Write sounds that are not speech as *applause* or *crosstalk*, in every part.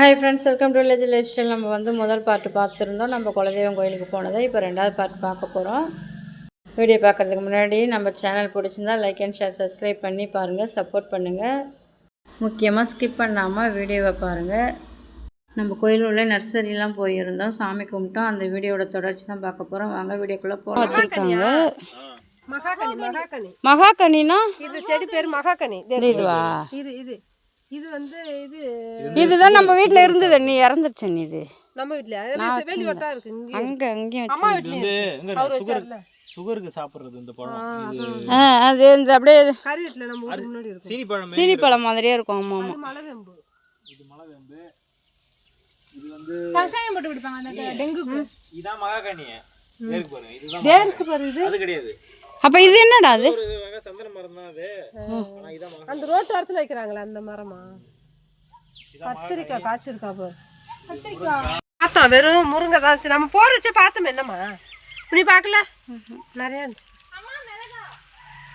Hi friends welcome to village life style நம்ம வந்து முதல் பார்ட் பார்த்துருந்தோம். நம்ம குலதெய்வம் கோயிலுக்கு போனதை இப்போ ரெண்டாவது பார்ட் பார்க்க போகிறோம் வீடியோ பார்க்குறதுக்கு முன்னாடி நம்ம சேனல் பிடிச்சிருந்தா லைக் அண்ட் ஷேர் சப்ஸ்கிரைப் பண்ணி பாருங்கள் சப்போர்ட் பண்ணுங்கள் முக்கியமாக ஸ்கிப் பண்ணாமல் வீடியோவை பாருங்கள் நம்ம கோயில் உள்ள நர்சரிலாம் போயிருந்தோம். சாமி கும்பிட்டோம். அந்த வீடியோட தொடர்ச்சி தான் பார்க்க போகிறோம் வாங்க வீடியோக்குள்ளே போகலாம் வச்சுருக்காங்க. மகாகனி மகாகனி. மகாகனினா? இது செடி பேர் மகாகனி. இதுவா இது இது. இது வந்து இது இதுதான் நம்ம வீட்டில் இருந்தது நீ இறந்துருச்சு நீ இது. நம்ம மாதிரி செவேலி வட்டா இருக்கு இங்க அங்கே அங்கேயும் அம்மா சுகர் சுகருக்கு சாப்பிடுறது இந்த பழம். இது ஆ. அது இந்த அப்படியே கறி வீட்டுல நம்ம முன்னாடி இருக்கும். சீனி பழம் சீனி பழம் மாதிரியே இருக்கும். ஆமாம் ஆமாம் இது மலைவேம்பு. இது மலைவேம்பு. இது வந்து கஷாயம் போட்டு குடிப்பாங்க அந்த டெங்குக்கு. இதான் மகாகனி நேருக்கு பாருங்க இதுதான் தேருக்கு பாரு இது. அது கிடையாது. அப்போ இது என்னடா அது? ஒரு வகை சந்தன மரம் தான் அது. அந்த ரோட்டு ஓரத்துல வைக்கிறாங்களே அந்த மரமா? கத்திரிக்காய் காய்ச்சிருக்கா பாரு பார்த்தோம் வெறும் முருங்கை தான். நம்ம போறச்ச பார்த்தோம் என்னம்மா? நீ பார்க்கல? நிறைய இருந்துச்சு.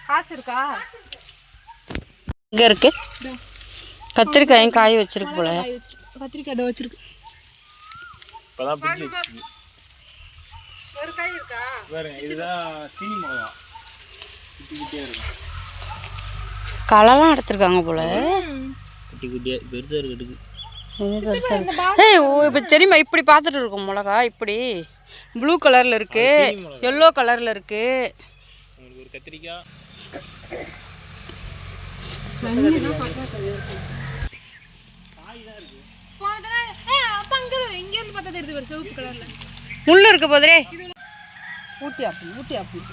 காய்ச்சிருக்கா? இங்கே இருக்கு? கத்திரிக்காயும் காய் வச்சிருக்கு போல. கத்திரிக்காய் அதை வச்சிருக்கு. ஒரு காய் இருக்கா? இதுதான் சீனி மிளகா. குட்டி குட்டியா இருக்கும் களைலாம் எடுத்திருக்காங்க போல குட்டி இருக்குது. ஏய் ஓ இப்போ தெரியுமா? இப்படி பார்த்துட்டு இருக்கும் மிளகா இப்படி. ப்ளூ கலரில் இருக்கு. எல்லோ கலரில் இருக்கு. உங்களுக்கு ஒரு கத்திரிக்காய். போன தடவை ஏ அப்ப அங்க இரு, இங்க இருந்து பார்த்தா தெரியுது பாரு சிவப்பு கலர்ல முள் இருக்கு போதே ஊட்டி ஆப்பிள் ஊட்டி ஆப்பிள்.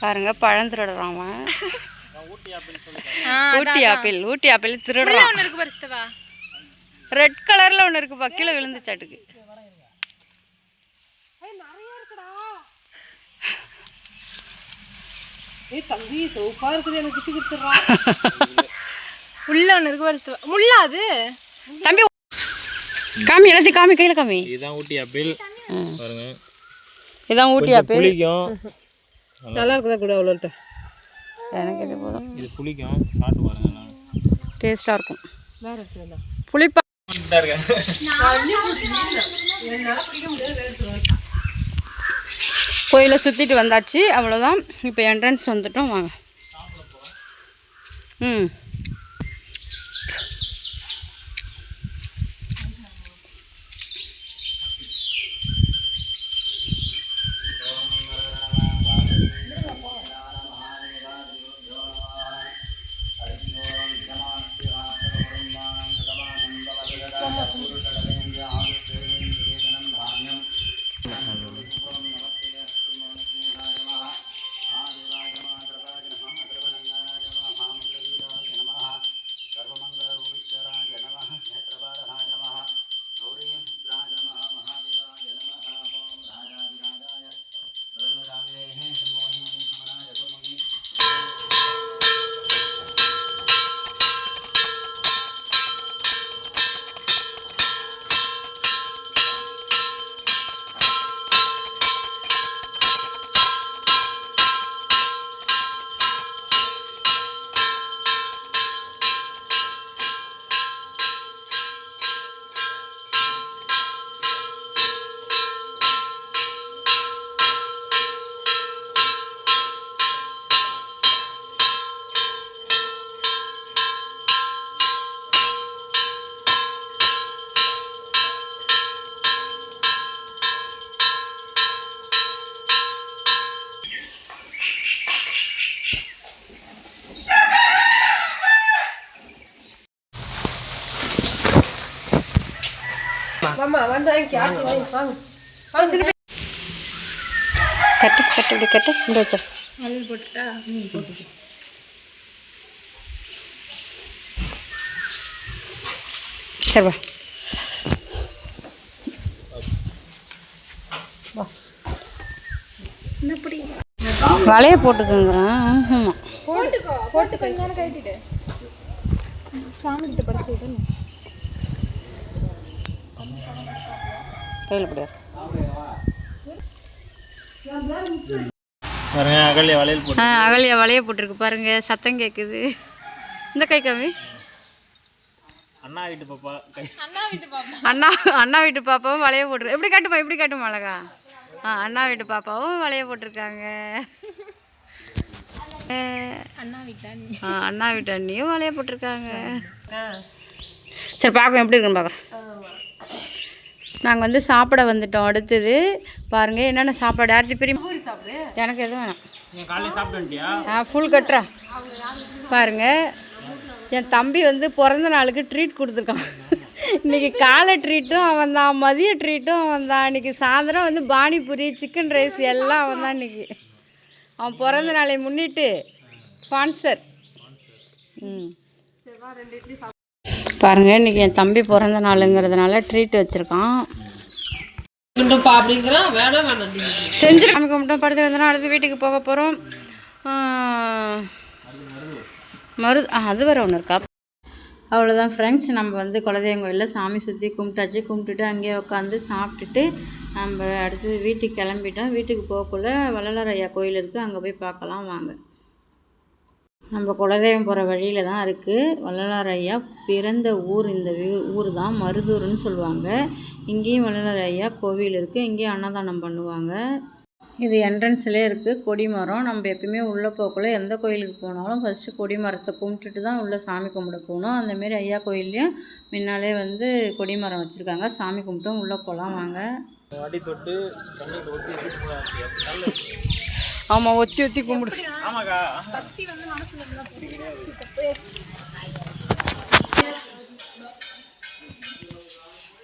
பாருங்க பழம் திருடுறான் அவன் ஊட்டி ஆப்பிள் ஊட்டி ஆப்பிள் திருடுறான். ரெட் கலரில் ஒன்று இருக்குப்பா கீழே விழுந்துச்சாட்டுக்கு ஏய் தம்பி சோப்பா இருக்குது எனக்கு பிச்சு கொடுத்துட்றான் உள்ள ஒண்ணு இருக்கு பாரு சித்தவா *laughs* முள்ளா அது? தம்பி காமி எல்லாத்தையும் காமி கையில் காமி. இதுதான் ஊட்டி ஆப்பிள். பாருங்க. இதான் ஊட்டி ஆப்பிள். புளிக்கும். நல்லா இருக்குதா கூட அவ்வளோட்ட எனக்கு இது போதும். இது புளிக்கும் சாப்பிட்டு பாருங்க நான் டேஸ்ட்டாக இருக்கும். வேற இருக்குதா புளிப்பா கோயிலை சுற்றிட்டு வந்தாச்சு அவ்வளோதான் இப்போ என்ட்ரன்ஸ் வந்துட்டோம் வாங்க. ம். மாமா வந்து வாங்கி. கட்டு கட்டு இப்படி கட்டு இந்த வச்ச போட்டுட்டா? சரி வா. வலைய போட்டுக்குங்கிறேன் ஆமாம் போட்டுக்கோ போட்டு கொஞ்ச நேரம் கட்டிட்டு சாமி கிட்ட படிச்சு விட்டு கையில் பிடியாது பாருங்க அகல்யா வளையல் போட்டு ஆ அகலியா வலைய போட்டிருக்கு பாருங்க சத்தம் கேட்குது இந்த கை கம்மி. அண்ணா வீட்டு பாப்பா அண்ணா அண்ணா வீட்டு பாப்பாவும் வளைய போட்டிரு எப்படி காட்டுமா எப்படி காட்டுமா அழகா? ஆ அண்ணா வீட்டு பாப்பாவும் வளைய போட்டிருக்காங்க. ஆ அண்ணா வீட்டு அண்ணியும் வளைய போட்டிருக்காங்க. சரி பார்க்கலாம் எப்படி இருக்குன்னு பார்க்குறோம். நாங்கள் வந்து சாப்பிட வந்துட்டோம். அடுத்தது பாருங்கள் என்னென்ன சாப்பாடு? யார்கிட்ட பெரிய எனக்கு எதுவும் வேணாம். ஃபுல் கட்டுறா. பாருங்க என் தம்பி வந்து பிறந்த நாளுக்கு ட்ரீட் கொடுத்துருக்கான். இன்னைக்கு காலை ட்ரீட்டும் அவன் தான் மதிய ட்ரீட்டும் அவன் தான். இன்னைக்கு சாயந்தரம் வந்து பானிபூரி சிக்கன் ரைஸ் எல்லாம் அவன் தான் இன்னைக்கு. அவன் பிறந்த நாளை முன்னிட்டு ஸ்பான்சர் ம். பாருங்க இன்னைக்கு என் தம்பி பிறந்த நாளுங்கிறதுனால ட்ரீட் வச்சுருக்கான். குண்டுப்பா அப்படிங்கிறான் வேணாம் வேணாம் நீ செஞ்சு சாமி கும்பிட்டோம் படுத்து வந்தோம் அடுத்து வீட்டுக்கு போக போகிறோம் மரு ஆ, அது வேறு ஒன்று இருக்கா? அவ்வளோதான் ஃப்ரெண்ட்ஸ் நம்ம வந்து குலதெய்வம் கோயிலில் சாமி சுற்றி கும்பிட்டாச்சு. கும்பிட்டுட்டு அங்கேயே உட்காந்து சாப்பிட்டுட்டு நம்ம அடுத்தது வீட்டுக்கு கிளம்பிட்டோம். வீட்டுக்கு போகக்குள்ள வள்ளலார் ஐயா கோயில் இருக்குது அங்கே போய் பார்க்கலாம் வாங்க. நம்ம குலதெய்வம் போகிற வழியில் தான் இருக்குது வள்ளலார் ஐயா பிறந்த ஊர் இந்த ஊர் தான் மருதூர்னு சொல்லுவாங்க. இங்கேயும் வள்ளலார் ஐயா கோவில் இருக்குது இங்கேயும் அன்னதானம் பண்ணுவாங்க. இது என்ட்ரன்ஸ்லேயே இருக்குது கொடிமரம் நம்ம எப்பயுமே உள்ளே போகக்குள்ள எந்த கோயிலுக்கு போனாலும் ஃபஸ்ட்டு கொடிமரத்தை கும்பிட்டுட்டு தான் உள்ளே சாமி கும்பிட போகணும். அந்தமாரி ஐயா கோயில்லையும் முன்னாலே வந்து கொடிமரம் வச்சுருக்காங்க. சாமி கும்பிட்டோம் உள்ளே போகலாம் வாங்க. அடி தொட்டு தண்ணி ஆமாம் ஒத்தி ஒத்தி கும்பிடு.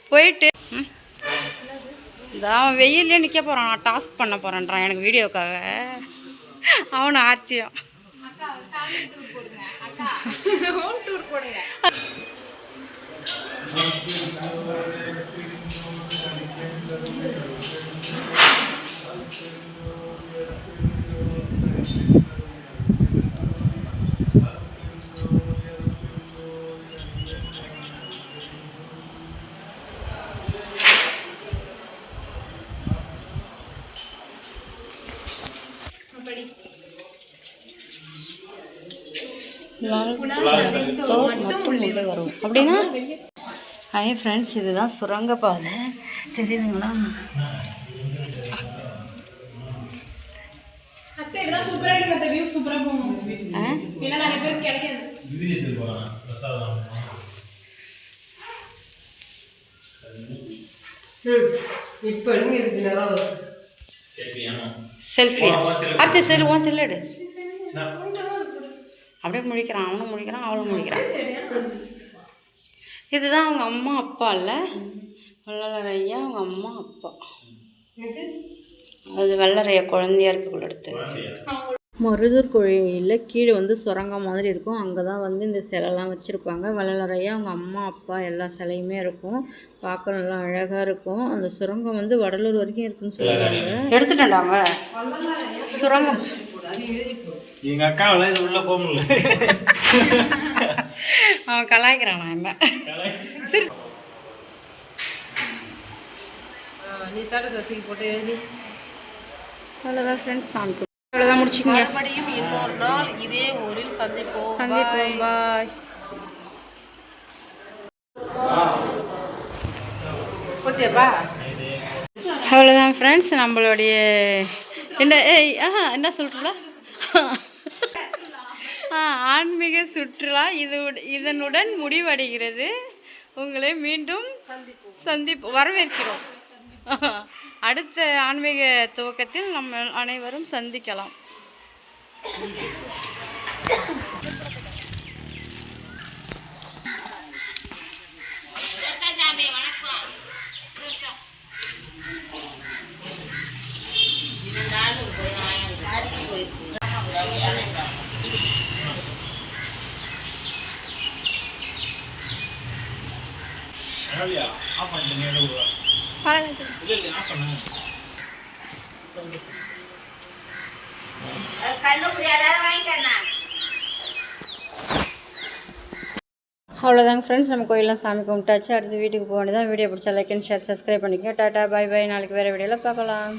போயிட்டு. அவன் வெயிலே நிற்க போகிறான் நான் டாஸ்க் பண்ண போகிறேன்றான் எனக்கு வீடியோக்காக. அவனை ஆர்த்தியம். மட்டும் உள்ளே வரும். அப்படின்னா? ஹாய் ஃப்ரெண்ட்ஸ் இதுதான் சுரங்கப்பாதை தெரியுதுங்களா? இப்போ நேரம் செல்ஃபி அடுத்து செல் உன் செல் எடு. அப்படியே முடிக்கிறான். அவனும் முடிக்கிறான் அவளும் முடிக்கிறான். இதுதான் அவங்க அம்மா அப்பா இல்லை? வள்ளலார் ஐயா அவங்க அம்மா அப்பா. அது வள்ளரையா குழந்தையா இருக்கக்குள்ள எடுத்து. மருதூர் கோயிலில் கீழே வந்து சுரங்கம் மாதிரி இருக்கும். அங்கே தான் வந்து இந்த சிலைலாம் வச்சுருப்பாங்க. வள்ளலரையா அவங்க அம்மா அப்பா எல்லா சிலையுமே இருக்கும். பார்க்க நல்லா அழகாக இருக்கும். அந்த சுரங்கம் வந்து வடலூர் வரைக்கும் இருக்குன்னு சொல்லுவாங்க எடுத்துட்டேன்டாங்க சுரங்கம். எங்க அக்காவில் இது உள்ள போக முடியல. அவன் கலாய்க்கிறான் நான் என்ன சரி நீ சாட்டை போட்டு எழுதி. அவ்வளோதான் ஃப்ரெண்ட்ஸ் சாமி முடிச்சிக்கங்க. மறுபடியும் இன்னொரு நாள் இதே ஊரில் சந்திப்போம். சந்திப்போம். பாய் அவ்வளோதான் ஃப்ரெண்ட்ஸ் நம்மளுடைய என்ன ஏய் ஆஹா என்ன சொல்கிறா ஆ ஆன்மீக சுற்றுலா. இது இதனுடன் முடிவடைகிறது. உங்களை மீண்டும் சந்திப்பு வரவேற்கிறோம். அடுத்த ஆன்மீக துவக்கத்தில் நம்ம அனைவரும் சந்திக்கலாம். பண்ணிட்டு இல்லை இல்லை ஆஃப் பண்ணு அவ்வளோதாங்க ஃப்ரெண்ட்ஸ் நம்ம கோயிலெலாம் சாமி கும்பிட்டாச்சு. அடுத்து வீட்டுக்கு போக தான் வீடியோ பிடிச்சா லைக் அண்ட் ஷேர் சப்ஸ்கிரைப் பண்ணிக்கோங்க. டாட்டா பை பை நாளைக்கு வேறு வீடியோவில் பார்க்கலாம்.